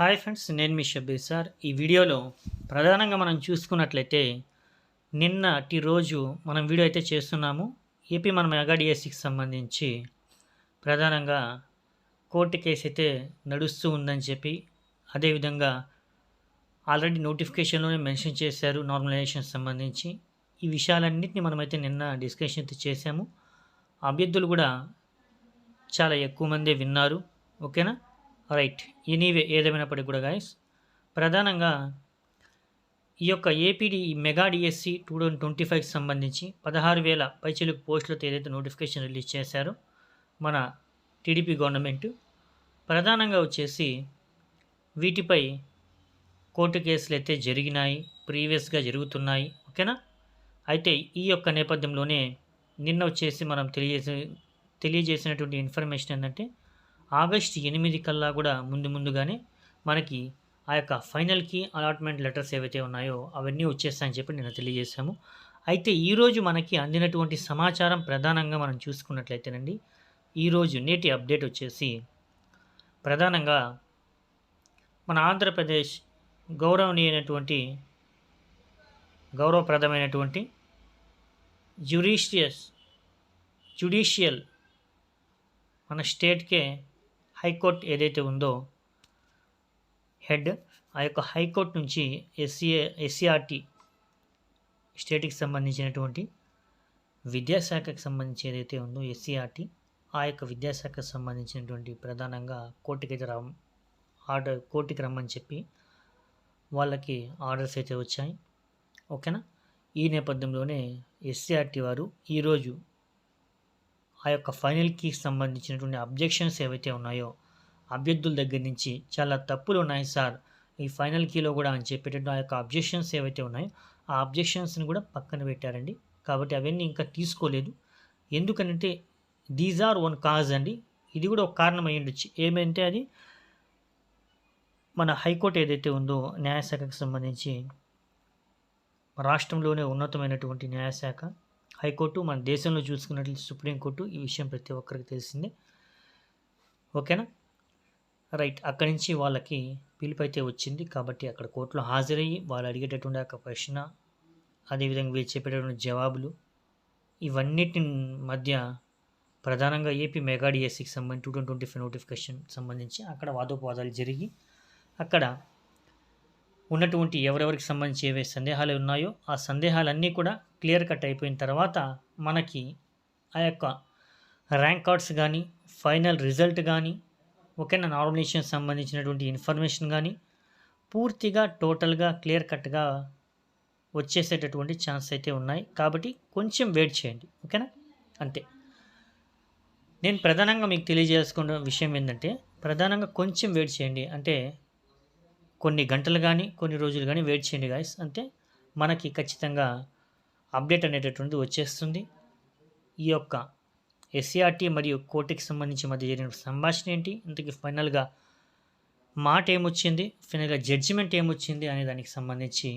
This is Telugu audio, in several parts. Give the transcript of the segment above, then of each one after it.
హాయ్ ఫ్రెండ్స్ నేను మీ షబ్బీర్ సార్. ఈ వీడియోలో ప్రధానంగా మనం చూసుకున్నట్లయితే నిన్నటి రోజు మనం వీడియో అయితే చేస్తున్నాము. ఏపీ మన మెగాడిఎస్సికి సంబంధించి ప్రధానంగా కోర్టు కేసు అయితే నడుస్తూ ఉందని చెప్పి అదేవిధంగా ఆల్రెడీ నోటిఫికేషన్లోనే మెన్షన్ చేశారు నార్మలైజేషన్ సంబంధించి. ఈ విషయాలన్నింటినీ మనమైతే నిన్న డిస్కషన్ అయితే చేశాము. అభ్యర్థులు కూడా చాలా ఎక్కువ మందే విన్నారు. ఓకేనా? రైట్. ఎనీవే ఏదేమైనప్పటికీ కూడా గాయస్ ప్రధానంగా ఈ యొక్క APD mega DSC two thousand twenty ఫైవ్కి సంబంధించి పదహారు వేల పైచిలుకు పోస్టులతో ఏదైతే నోటిఫికేషన్ రిలీజ్ చేశారో మన టీడీపీ గవర్నమెంట్ ప్రధానంగా వచ్చేసి వీటిపై కోర్టు కేసులు అయితే జరిగినాయి ప్రీవియస్గా జరుగుతున్నాయి ఓకేనా? అయితే ఈ యొక్క నేపథ్యంలోనే నిన్న వచ్చేసి మనం తెలియజేసే తెలియజేసినటువంటి ఇన్ఫర్మేషన్ ఏంటంటే ఆగస్ట్ ఎనిమిది కల్లా కూడా ముందు ముందుగానే మనకి ఆ యొక్క ఫైనల్కి అలాట్మెంట్ లెటర్స్ ఏవైతే ఉన్నాయో అవన్నీ వచ్చేస్తాయని చెప్పి నేను తెలియజేశాము. అయితే ఈరోజు మనకి అందినటువంటి సమాచారం ప్రధానంగా మనం చూసుకున్నట్లయితేనండి ఈరోజు నేటి అప్డేట్ వచ్చేసి ప్రధానంగా మన ఆంధ్రప్రదేశ్ గౌరవనీయమైనటువంటి గౌరవప్రదమైనటువంటి జ్యుడిషియస్ జ్యుడిషియల్ మన స్టేట్కే హైకోర్టు ఏదైతే ఉందో హెడ్ ఆ యొక్క హైకోర్టు నుంచి ఎస్సీఏ ఎస్సీఆర్టీ స్టేట్కి సంబంధించినటువంటి విద్యాశాఖకు సంబంధించి ఏదైతే ఉందో ఎస్సీఆర్టీ ఆ యొక్క విద్యాశాఖకు సంబంధించినటువంటి ప్రధానంగా కోర్టుకి అయితే రా ఆర్డర్ కోర్టుకి రమ్మని చెప్పి వాళ్ళకి ఆర్డర్స్ అయితే వచ్చాయి. ఓకేనా? ఈ నేపథ్యంలోనే ఎస్సీఆర్టీ వారు ఈరోజు ఆ యొక్క ఫైనల్కి సంబంధించినటువంటి అబ్జెక్షన్స్ ఏవైతే ఉన్నాయో అభ్యర్థుల దగ్గర నుంచి చాలా తప్పులు ఉన్నాయి సార్. ఈ ఫైనల్ కీలో కూడా అని చెప్పేటట్టు ఆ యొక్క అబ్జెక్షన్స్ ఏవైతే ఉన్నాయో ఆ అబ్జెక్షన్స్ని కూడా పక్కన పెట్టారండి. కాబట్టి అవన్నీ ఇంకా తీసుకోలేదు. ఎందుకనంటే దీస్ ఆర్ వన్ కాజ్ అండి. ఇది కూడా ఒక కారణం అయ్యి ఉండొచ్చు. ఏమంటే అది మన హైకోర్టు ఏదైతే ఉందో న్యాయశాఖకు సంబంధించి రాష్ట్రంలోనే ఉన్నతమైనటువంటి న్యాయశాఖ హైకోర్టు మన దేశంలో చూసుకున్నట్లయితే సుప్రీంకోర్టు ఈ విషయం ప్రతి ఒక్కరికి తెలిసిందే. ఓకేనా? రైట్. అక్కడి నుంచి వాళ్ళకి పిలుపు అయితే వచ్చింది కాబట్టి అక్కడ కోర్టులో హాజరయ్యి వాళ్ళు అడిగేటటువంటి ఒక ప్రశ్న అదేవిధంగా వీళ్ళు చెప్పేటటువంటి జవాబులు ఇవన్నిటి మధ్య ప్రధానంగా ఏపీ మెగా డిఎస్సికి సంబంధించి టూ ట్వంటీ ఫైవ్ నోటిఫికేషన్ సంబంధించి అక్కడ వాదోపవాదాలు జరిగి అక్కడ ఉన్నటువంటి ఎవరెవరికి సంబంధించి ఏవే సందేహాలు ఉన్నాయో ఆ సందేహాలన్నీ కూడా క్లియర్ కట్ అయిపోయిన తర్వాత మనకి ఆ యొక్క ర్యాంక్ కార్డ్స్ కానీ ఫైనల్ రిజల్ట్ కానీ ఓకేనా నామినేషన్ సంబంధించినటువంటి ఇన్ఫర్మేషన్ కానీ పూర్తిగా టోటల్గా క్లియర్ కట్గా వచ్చేసేటటువంటి ఛాన్స్ అయితే ఉన్నాయి. కాబట్టి కొంచెం వెయిట్ చేయండి. ఓకేనా? అంతే. నేను ప్రధానంగా మీకు తెలియజేసుకున్న విషయం ఏంటంటే ప్రధానంగా కొంచెం వెయిట్ చేయండి. అంటే కొన్ని గంటలు కానీ కొన్ని రోజులు కానీ వెయిట్ చేయండి గాయస్ అంతే మనకి ఖచ్చితంగా అప్డేట్ అనేటటువంటిది వచ్చేస్తుంది. ఈ యొక్క ఎస్సీఆర్టీ మరియు కోర్టుకి సంబంధించి మధ్య జరిగిన సంభాషణ ఏంటి? ఇంతకీ ఫైనల్గా మాట ఏమొచ్చింది? ఫైనల్గా జడ్జిమెంట్ ఏమొచ్చింది? అనే దానికి సంబంధించి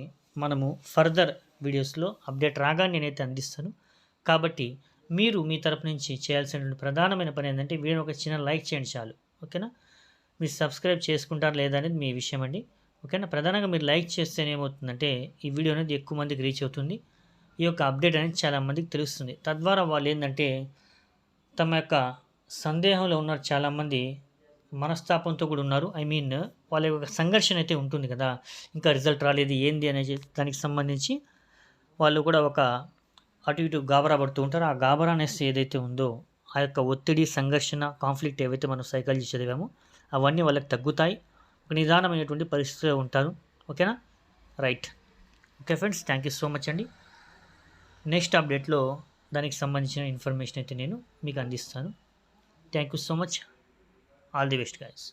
మనము ఫర్దర్ వీడియోస్లో అప్డేట్ రాగా నేనైతే అందిస్తాను. కాబట్టి మీరు మీ తరపు నుంచి చేయాల్సినటువంటి ప్రధానమైన పని ఏంటంటే వీడియో ఒక చిన్న లైక్ చేయండి చాలు. ఓకేనా? మీరు సబ్స్క్రైబ్ చేసుకుంటారు లేదా అనేది మీ విషయం అండి. ఓకేనా? ప్రధానంగా మీరు లైక్ చేస్తేనే ఏమవుతుందంటే ఈ వీడియో అనేది ఎక్కువ మందికి రీచ్ అవుతుంది. ఈ యొక్క అప్డేట్ అనేది చాలామందికి తెలుస్తుంది. తద్వారా వాళ్ళు ఏంటంటే తమ యొక్క సందేహంలో ఉన్నారు చాలామంది మనస్తాపంతో కూడా ఉన్నారు. ఐ మీన్ వాళ్ళ యొక్క సంఘర్షణ అయితే ఉంటుంది కదా. ఇంకా రిజల్ట్ రాలేదు ఏంది అనే దానికి సంబంధించి వాళ్ళు కూడా ఒక అటు ఇటు గాబరా పడుతూ ఉంటారు. ఆ గాబరా అనేసి ఏదైతే ఉందో ఆ యొక్క ఒత్తిడి సంఘర్షణ కాన్ఫ్లిక్ట్ ఏవైతే మనం సైకాలజీ చదివామో అవన్నీ వాళ్ళకి తగ్గుతాయి. ఒక నిదానమైనటువంటి పరిస్థితిలో ఉంటారు. ఓకేనా? Right. Okay friends thank you so much అండి. నెక్స్ట్ అప్డేట్లో దానికి సంబంధించిన ఇన్ఫర్మేషన్ అయితే నేను మీకు అందిస్తాను. Thank you so much. All the best guys.